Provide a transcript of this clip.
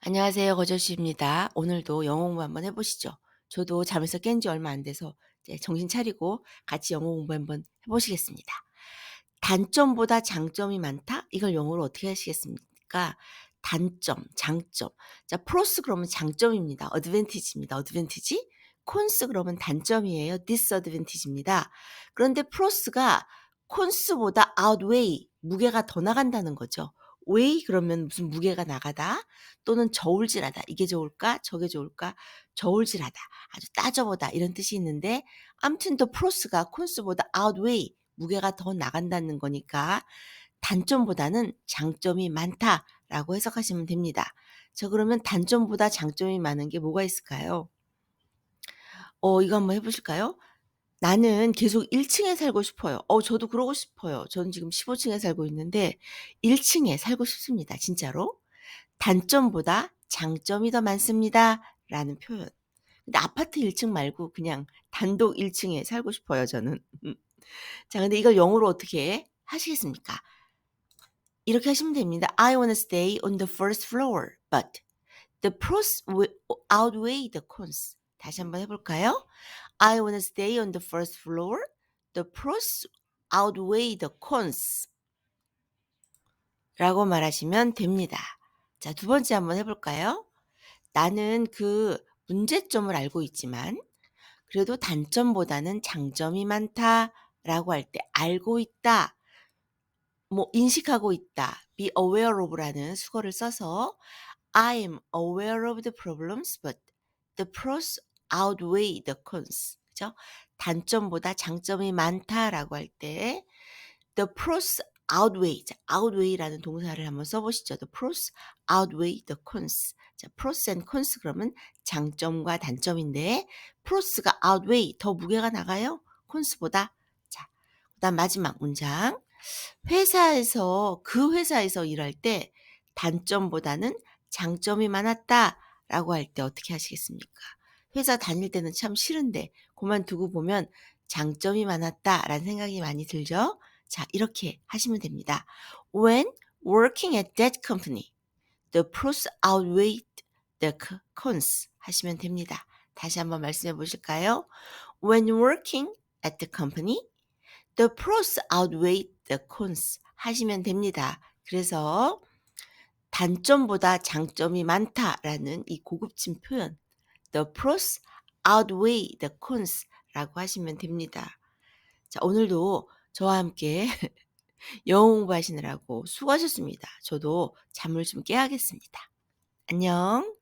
안녕하세요. 거저씨입니다. 오늘도 영어 공부 한번 해보시죠. 저도 잠에서 깬 지 얼마 안 돼서 이제 정신 차리고 같이 영어 공부 한번 해보시겠습니다. 단점보다 장점이 많다? 이걸 영어로 어떻게 하시겠습니까? 단점, 장점. 자, 프로스 그러면 장점입니다. 어드밴티지입니다. 어드밴티지. 콘스 그러면 단점이에요. 디스어드밴티지입니다. 그런데 프로스가 콘스보다 outweigh 무게가 더 나간다는 거죠. Weigh 그러면 무슨 무게가 나가다 또는 저울질하다. 이게 좋을까? 저게 좋을까? 저울질하다. 아주 따져보다 이런 뜻이 있는데 아무튼 더 프로스가 콘스보다 outweigh 무게가 더 나간다는 거니까 단점보다는 장점이 많다라고 해석하시면 됩니다. 저 그러면 단점보다 장점이 많은 게 뭐가 있을까요? 어, 이거 한번 해보실까요? 나는 계속 1 층에 살고 싶어요. 어, 저도 그러고 싶어요. 저는 지금 15 층에 살고 있는데 1 층에 살고 싶습니다. 진짜로. 단점보다 장점이 더 많습니다. 라는 표현. 근데 아파트 1 층 말고 그냥 단독 1 층에 살고 싶어요. 저는. 자, 근데 이걸 영어로 어떻게 하시겠습니까? 이렇게 하시면 됩니다. I want to stay on the first floor, but the pros outweigh the cons. 다시 한번 해 볼까요? I want to stay on the first floor. The pros outweigh the cons. 라고 말하시면 됩니다. 자, 두 번째 한번 해볼까요? 나는 그 문제점을 알고 있지만, 그래도 단점보다는 장점이 많다. 라고 할 때, 알고 있다. 뭐, 인식하고 있다. be aware of라는 수거를 써서, I am aware of the problems, but the pros outweigh the cons. 그죠? 단점보다 장점이 많다라고 할 때, the pros outweigh, 자, outweigh라는 동사를 한번 써보시죠. The pros outweigh the cons. 자, pros and cons 그러면 장점과 단점인데, pros가 outweigh 더 무게가 나가요? cons보다. 자, 그다음 마지막 문장. 회사에서 그 회사에서 일할 때 단점보다는 장점이 많았다라고 할 때 어떻게 하시겠습니까? 회사 다닐 때는 참 싫은데 그만두고 보면 장점이 많았다라는 생각이 많이 들죠? 자, 이렇게 하시면 됩니다. When working at that company, the pros outweighed the cons 하시면 됩니다. 다시 한번 말씀해 보실까요? When working at the company, the pros outweighed the cons 하시면 됩니다. 그래서 단점보다 장점이 많다라는 이 고급진 표현 the pros outweigh the cons 라고 하시면 됩니다. 자, 오늘도 저와 함께 영어 공부하시느라고 수고하셨습니다. 저도 잠을 좀 깨야겠습니다. 안녕.